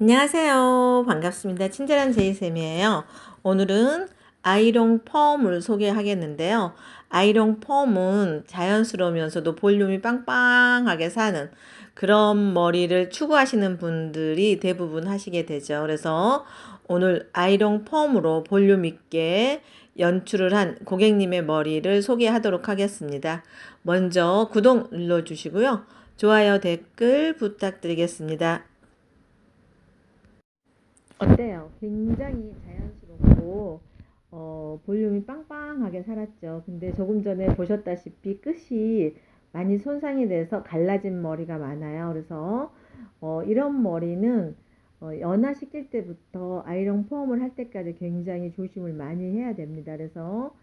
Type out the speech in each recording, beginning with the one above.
안녕하세요. 반갑습니다. 친절한 제이쌤이에요. 오늘은 아이롱 펌을 소개하겠는데요. 아이롱 펌은 자연스러우면서도 볼륨이 빵빵하게 사는 그런 머리를 추구하시는 분들이 대부분 하시게 되죠. 그래서 오늘 아이롱 펌으로 볼륨 있게 연출을 한 고객님의 머리를 소개하도록 하겠습니다. 먼저 구독 눌러주시고요. 좋아요, 댓글 부탁드리겠습니다. 어때요? 굉장히 자연스럽고 어, 볼륨이 빵빵하게 살았죠. 근데 조금 전에 보셨다시피 끝이 많이 손상이 돼서 갈라진 머리가 많아요. 그래서 어, 이런 머리는 어, 연화시킬 때부터 아이롱 펌을 할 때까지 굉장히 조심을 많이 해야 됩니다. 그래서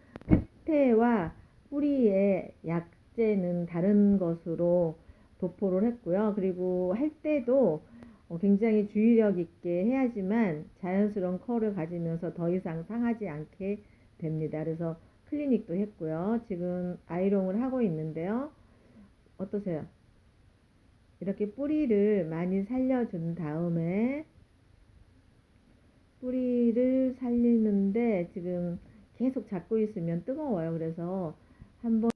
끝에와 뿌리의 약재는 다른 것으로 도포를 했고요. 그리고 할 때도 어, 굉장히 주의력 있게 해야지만 자연스러운 컬을 가지면서 더 이상 상하지 않게 됩니다. 그래서 클리닉도 했고요. 지금 아이롱을 하고 있는데요. 어떠세요? 이렇게 뿌리를 많이 살려준 다음에 뿌리를 살리는데 지금 계속 잡고 있으면 뜨거워요. 그래서 한번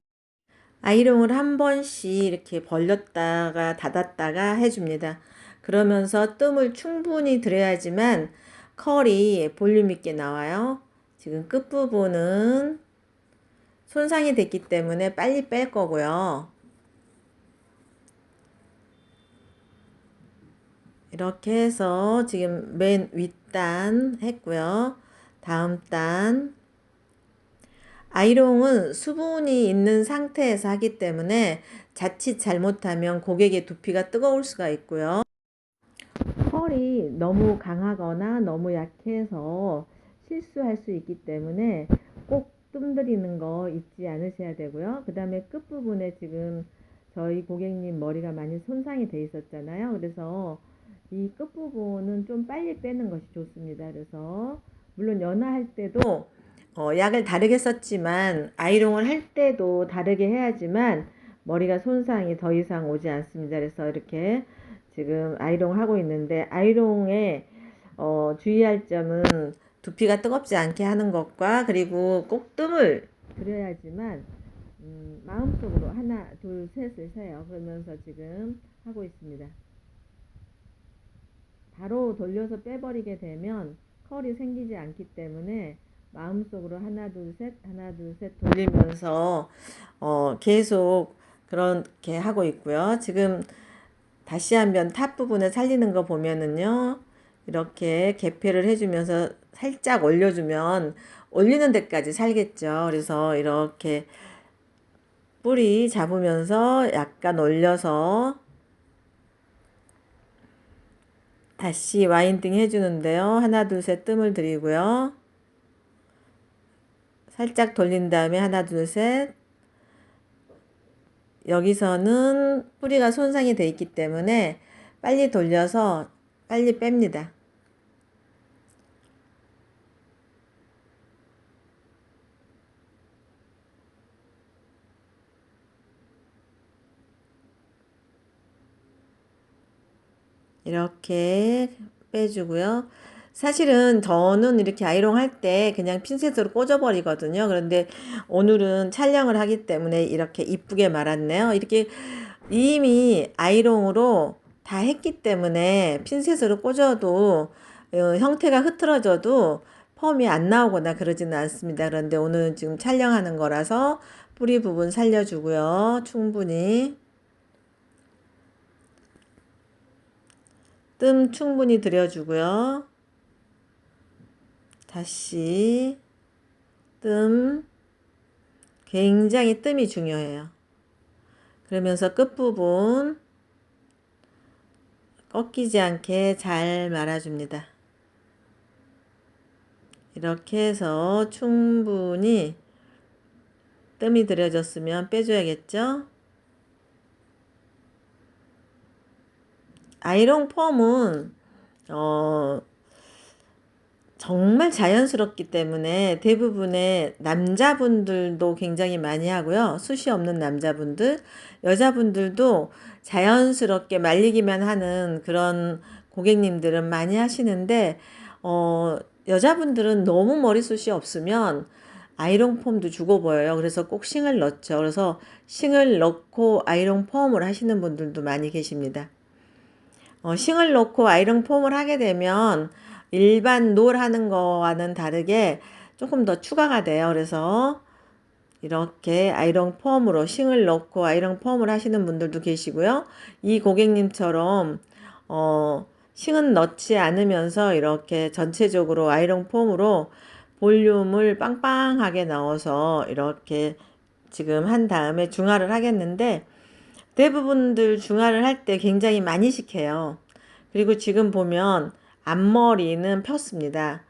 아이롱을 한 번씩 이렇게 벌렸다가 닫았다가 해줍니다. 그러면서 뜸을 충분히 들여야지만 컬이 볼륨 있게 나와요. 지금 끝부분은 손상이 됐기 때문에 빨리 뺄 거고요. 이렇게 해서 지금 맨 윗단 했고요. 다음 단 아이롱은 수분이 있는 상태에서 하기 때문에 자칫 잘못하면 고객의 두피가 뜨거울 수가 있고요. 컬이 너무 강하거나 너무 약해서 실수할 수 있기 때문에 꼭 뜸들이는 거 잊지 않으셔야 되고요. 그 다음에 끝부분에 지금 저희 고객님 머리가 많이 손상이 돼 있었잖아요. 그래서 이 끝부분은 좀 빨리 빼는 것이 좋습니다. 그래서 물론 연화할 때도 어, 약을 다르게 썼지만 아이롱을 할 때도 다르게 해야지만 머리가 손상이 더 이상 오지 않습니다. 그래서 이렇게 지금 아이롱 하고 있는데 아이롱에 어, 주의할 점은 두피가 뜨겁지 않게 하는 것과 그리고 꼭 뜸을 들여야지만 음, 마음속으로 하나 둘 셋을 세요. 그러면서 지금 하고 있습니다. 바로 돌려서 빼버리게 되면 컬이 생기지 않기 때문에 마음속으로 하나 둘 셋 하나 둘 셋 돌리면서 어, 계속 그렇게 하고 있고요. 지금 다시 한번 탑 부분을 살리는 거 보면은요. 이렇게 개폐를 해주면서 살짝 올려주면 올리는 데까지 살겠죠. 그래서 이렇게 뿌리 잡으면서 약간 올려서 다시 와인딩 해주는데요. 하나, 둘, 셋 뜸을 들이고요. 살짝 돌린 다음에 하나, 둘, 셋 여기서는 뿌리가 손상이 되어 있기 때문에 빨리 돌려서 빨리 뺍니다. 이렇게 빼주고요. 사실은 저는 이렇게 아이롱 할 때 그냥 핀셋으로 꽂아버리거든요. 그런데 오늘은 촬영을 하기 때문에 이렇게 이쁘게 말았네요. 이렇게 이미 아이롱으로 다 했기 때문에 핀셋으로 꽂아도 어, 형태가 흐트러져도 펌이 안 나오거나 그러지는 않습니다. 그런데 오늘은 지금 촬영하는 거라서 뿌리 부분 살려주고요. 충분히. 뜸 충분히 들여주고요. 다시 뜸 굉장히 뜸이 중요해요. 그러면서 끝부분 꺾이지 않게 잘 말아줍니다. 이렇게 해서 충분히 뜸이 들여졌으면 빼줘야겠죠? 아이롱 펌은 어 정말 자연스럽기 때문에 대부분의 남자분들도 굉장히 많이 하고요. 숱이 없는 남자분들, 여자분들도 자연스럽게 말리기만 하는 그런 고객님들은 많이 하시는데 어, 여자분들은 너무 머리숱이 없으면 아이롱 폼도 죽어 보여요. 그래서 꼭 싱을 넣죠. 그래서 싱을 넣고 아이롱 폼을 하시는 분들도 많이 계십니다. 어, 싱을 넣고 아이롱 폼을 하게 되면 일반 놀 하는 거와는 다르게 조금 더 추가가 돼요. 그래서 이렇게 아이롱 폼으로 싱을 넣고 아이롱 폼을 하시는 분들도 계시고요. 이 고객님처럼 어, 싱은 넣지 않으면서 이렇게 전체적으로 아이롱 폼으로 볼륨을 빵빵하게 넣어서 이렇게 지금 한 다음에 중화를 하겠는데 대부분들 중화를 할 때 굉장히 많이 식혀요. 그리고 지금 보면 앞머리는 폈습니다.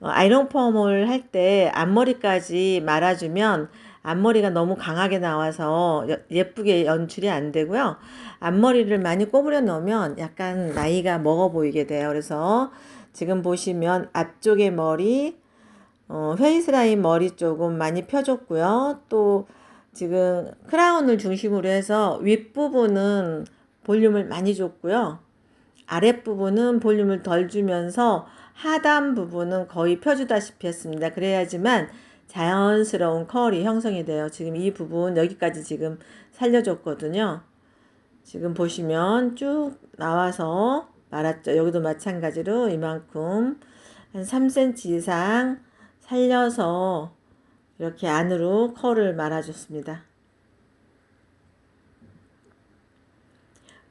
어, 아이롱 펌을 할 때 앞머리까지 말아주면 앞머리가 너무 강하게 나와서 여- 예쁘게 연출이 안 되고요. 앞머리를 많이 꼬부려 넣으면 약간 나이가 먹어 보이게 돼요. 그래서 지금 보시면 앞쪽의 머리, 어, 페이스 라인 머리 조금 많이 펴줬고요. 또 지금 크라운을 중심으로 해서 윗부분은 볼륨을 많이 줬고요. 아랫부분은 볼륨을 덜 주면서 하단 부분은 거의 펴주다시피 했습니다. 그래야지만 자연스러운 컬이 형성이 돼요. 지금 이 부분 여기까지 지금 살려줬거든요. 지금 보시면 쭉 나와서 말았죠. 여기도 마찬가지로 이만큼 한 3cm 이상 살려서 이렇게 안으로 컬을 말아줬습니다.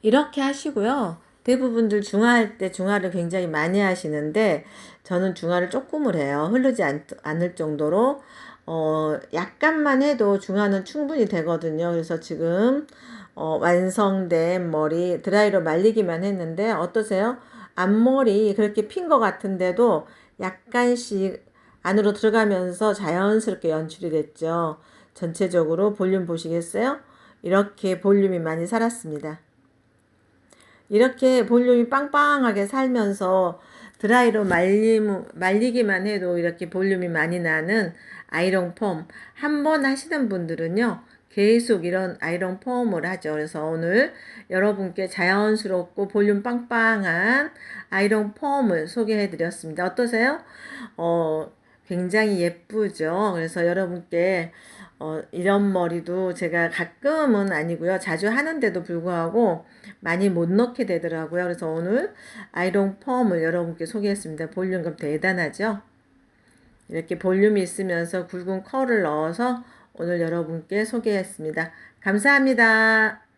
이렇게 하시고요. 대부분들 중화할 때 중화를 굉장히 많이 하시는데 저는 중화를 조금을 해요. 흐르지 않, 않을 정도로 어, 약간만 해도 중화는 충분히 되거든요. 그래서 지금 어, 완성된 머리 드라이로 말리기만 했는데 어떠세요? 앞머리 그렇게 핀 것 같은데도 약간씩 안으로 들어가면서 자연스럽게 연출이 됐죠. 전체적으로 볼륨 보시겠어요? 이렇게 볼륨이 많이 살았습니다. 이렇게 볼륨이 빵빵하게 살면서 드라이로 말림, 말리기만 해도 이렇게 볼륨이 많이 나는 아이롱 폼한번 하시는 분들은요 계속 이런 아이롱 폼을 하죠 그래서 오늘 여러분께 자연스럽고 볼륨 빵빵한 아이롱 폼을 소개해 드렸습니다 어떠세요? 어, 굉장히 예쁘죠 그래서 여러분께 어, 이런 머리도 제가 가끔은 아니고요. 자주 하는데도 불구하고 많이 못 넣게 되더라고요. 그래서 오늘 아이롱 펌을 여러분께 소개했습니다. 볼륨감 대단하죠? 이렇게 볼륨이 있으면서 굵은 컬을 넣어서 오늘 여러분께 소개했습니다. 감사합니다.